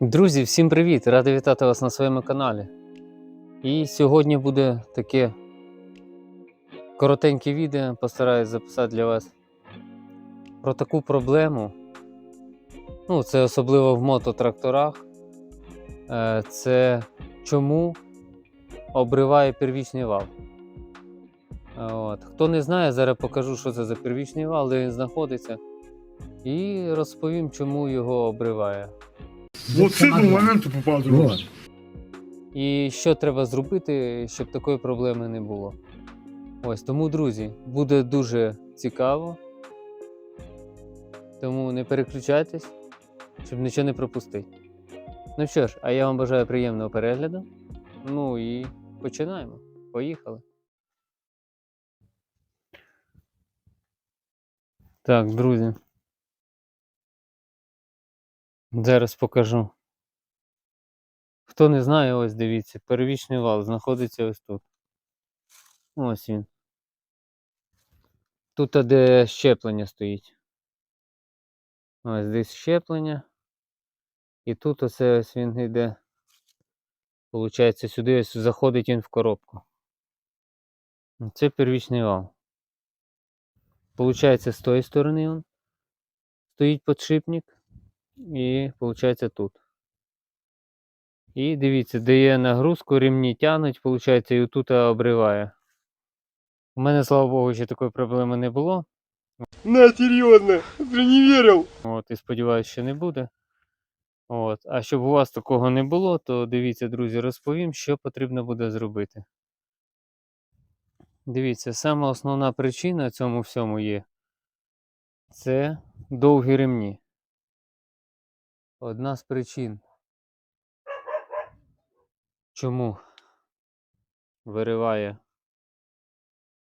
Друзі, всім привіт! Радий вітати вас на своєму каналі. І сьогодні буде таке коротеньке відео, постараюсь записати для вас про таку проблему. Ну, це особливо в мототракторах. Е, Це чому обриває первічний вал. От. Хто не знає, зараз покажу, що це за первічний вал, де він знаходиться. І розповім, чому його обриває. Вот с этого момента попал Вот. І що треба зробити, щоб такої проблеми не було. Ось тому, друзі, буде дуже цікаво. Тому не переключайтесь, щоб нічого не пропустити. Ну що ж, а я вам бажаю приємного перегляду. Ну і починаємо. Поїхали. Так, друзі. Зараз покажу. Хто не знає, ось дивіться, первічний вал знаходиться ось тут. Ось він. Тут, де щеплення стоїть. Ось десь щеплення. І тут оце ось він йде. Получається, сюди ось заходить він в коробку. Це первічний вал. Получається, з тої сторони він стоїть подшипник. І получається тут. І дивіться, дає нагрузку, ремні тянуть, виходить, і отут обриває. У мене, слава Богу, ще такої проблеми не було. На, серьезно, ты не верил. От, і сподіваюся, що не буде. От. А щоб у вас такого не було, то дивіться, друзі, розповім, що потрібно буде зробити. Дивіться, сама основна причина цьому всьому є. Це довгі ремні. Одна з причин. Чому вириває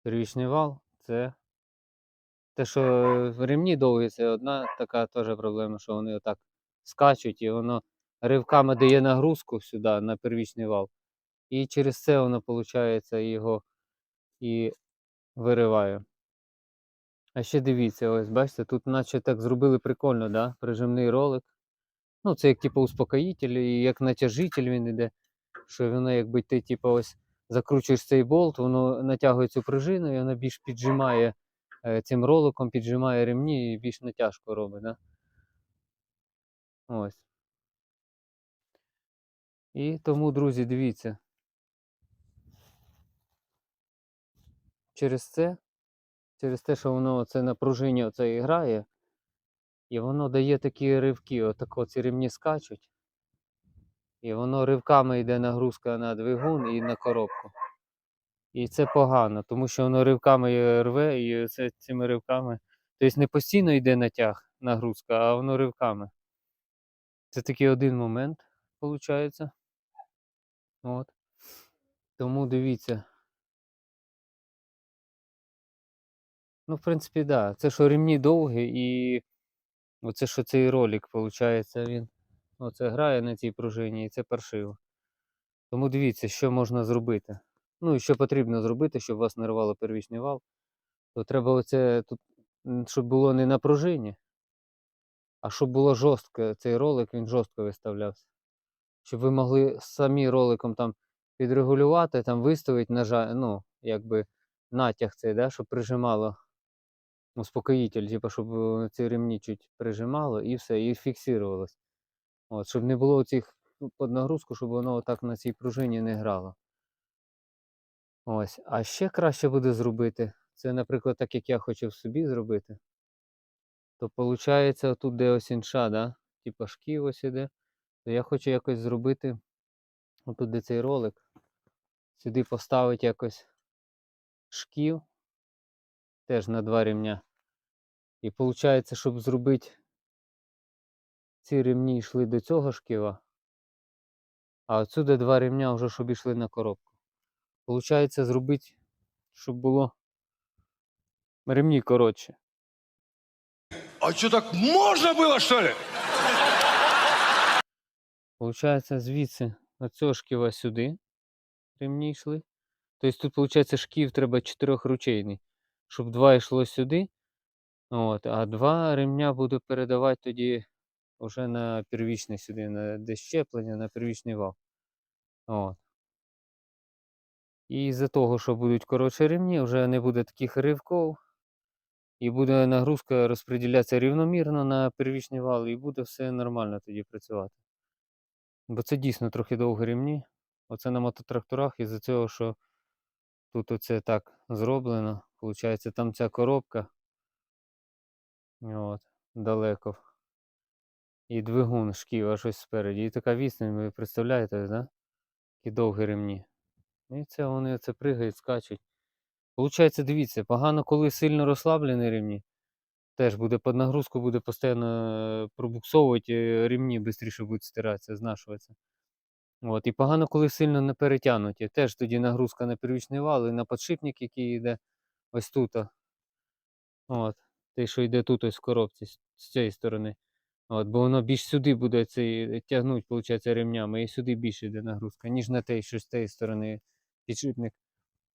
первічний вал, це те, що ремні довгі, це одна така теж проблема, що вони отак скачуть і воно ривками дає нагрузку сюди на первічний вал. І через це воно, виходить, його і вириває. А ще дивіться, ось бачите, тут наче так зробили прикольно, да? прижимний ролик. Ну, це як типу успокоїтель, і як натяжитель він іде, що воно, якби ти типу, ось закручуєш цей болт, воно натягує цю пружину і воно більш піджимає е, цим роликом, піджимає ремні і більш натяжку робить. Да? Ось. І тому, друзі, дивіться. Через це, через те, що воно це напруження оце і грає, і воно дає такі ривки, отако ці ремні скачуть. І воно ривками йде нагрузка на двигун і на коробку. І це погано, тому що воно ривками рве, і це цими ривками. Тобто не постійно йде натяг, нагрузка, а воно ривками. Це такий один момент, виходить. От. Тому дивіться. Ну, в принципі, так. Да. Це що ремні довгі і оце що цей ролик, виходить, він оце грає на цій пружині і це паршиво. Тому дивіться, що можна зробити. Ну і що потрібно зробити, щоб вас не рвало первічний вал. То треба оце тут, щоб було не на пружині, а щоб було жорстко. Цей ролик він жорстко виставлявся. Щоб ви могли самі роликом там підрегулювати, там виставити нажа... ну, якби натяг цей, да, щоб прижимало успокоїтель, типу, щоб ці ремні чуть прижимало і все, і фіксувалось. От, щоб не було цих під нагрузку, щоб воно отак на цій пружині не грало. Ось. А ще краще буде зробити. Це, наприклад, так як я хотів собі зробити. То виходить, тут де ось інша, да? типа шків ось іде. То я хочу якось зробити. Отут де цей ролик. Сюди поставити якось шків. Теж на два рівня. І виходить, щоб зробити ці ремні йшли до цього шківа. А отсюди два ремня вже щоб йшли на коробку. Получається зробити, щоб було ремні коротше. А что, так можно было, что ли? Получається звідси от цього шківа сюди ремні йшли. Тобто тут, виходить, шків треба чотирьохручейний, щоб два йшло сюди. От, а два ремня буду передавати тоді вже на первічний сюди, на де щеплення, на первічний вал. От. І з-за того, що будуть коротші ремні, вже не буде таких ривків, і буде нагрузка розподілятися рівномірно на первічний вал, і буде все нормально тоді працювати. Бо це дійсно трохи довгі ремні. Оце на мототракторах із-за цього, що тут оце так зроблено. Получається, там ця коробка. От, далеко. І двигун шківа щось спереді. І така відстань, ви представляєте, да? Такі довгі ремні. І це вони це пригають, скачуть. Получається, дивіться, погано, коли сильно розслаблені ремні. Теж буде під нагрузку, буде постійно пробуксовувати, е, ремні швидше будуть стиратися, знашуватися. От. І погано, коли сильно не перетягнуті. Теж тоді нагрузка на первічний вал і на подшипник, який йде ось тут. От. Той, що йде тут ось в коробці, з цієї сторони. От, бо воно більш сюди буде цей, тягнути, виходить, ремнями, і сюди більше йде нагрузка, ніж на те, що з тієї сторони підшипник.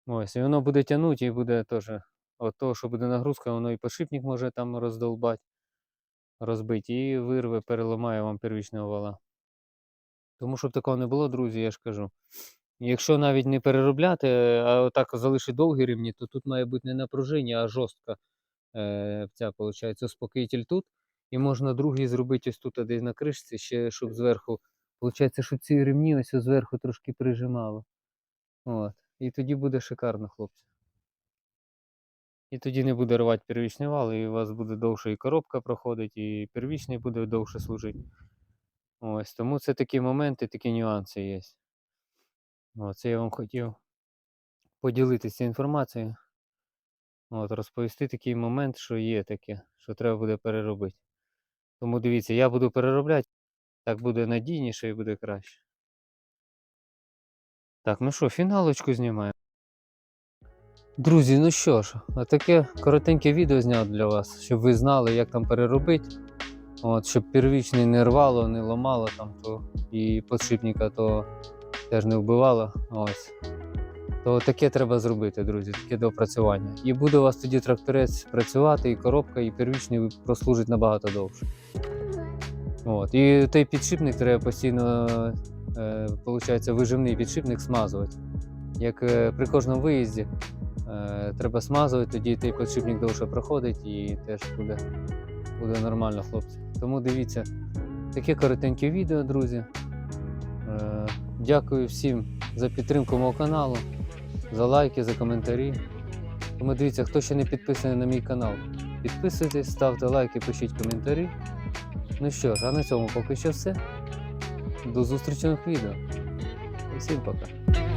Ось, і воно буде тягнути і буде теж. От того, що буде нагрузка, воно і подшипник може там роздолбати, розбити, і вирве, переламає вам первічного вала. Тому щоб такого не було, друзі, я ж кажу. Якщо навіть не переробляти, а отак залишити довгі ремні, то тут має бути не напруження, а жорстка е, ця, виходить, успокоїтель тут. І можна другий зробити ось тут, десь на кришці, ще щоб зверху. Получається, щоб ці ремні ось зверху трошки прижимало. От. І тоді буде шикарно, хлопці. І тоді не буде рвати первічний вал, і у вас буде довше і коробка проходить, і первічний буде довше служити. Ось, тому це такі моменти, такі нюанси є. Оце я вам хотів поділитися інформацією. От, розповісти такий момент, що є таке, що треба буде переробити. Тому дивіться, я буду переробляти, так буде надійніше і буде краще. Так, ну що, фіналочку знімаємо. Друзі, ну що ж, таке коротеньке відео зняв для вас, щоб ви знали, як там переробити. От, щоб первічний не рвало, не ламало там, то і подшипника то теж не вбивало. Ось. То таке треба зробити, друзі, таке допрацювання. І буде у вас тоді тракторець працювати, і коробка, і первічний прослужить набагато довше. От. І той підшипник треба постійно, е, виходить, виживний підшипник смазувати. Як е, при кожному виїзді е, треба смазувати, тоді той підшипник довше проходить і теж буде, буде нормально, хлопці. Тому дивіться таке коротеньке відео, друзі. Е, дякую всім за підтримку мого каналу, за лайки, за коментарі. Тому дивіться, хто ще не підписаний на мій канал, підписуйтесь, ставте лайки, пишіть коментарі. Ну що ж, а на цьому поки що все. До зустрічі нових відео. Всім пока.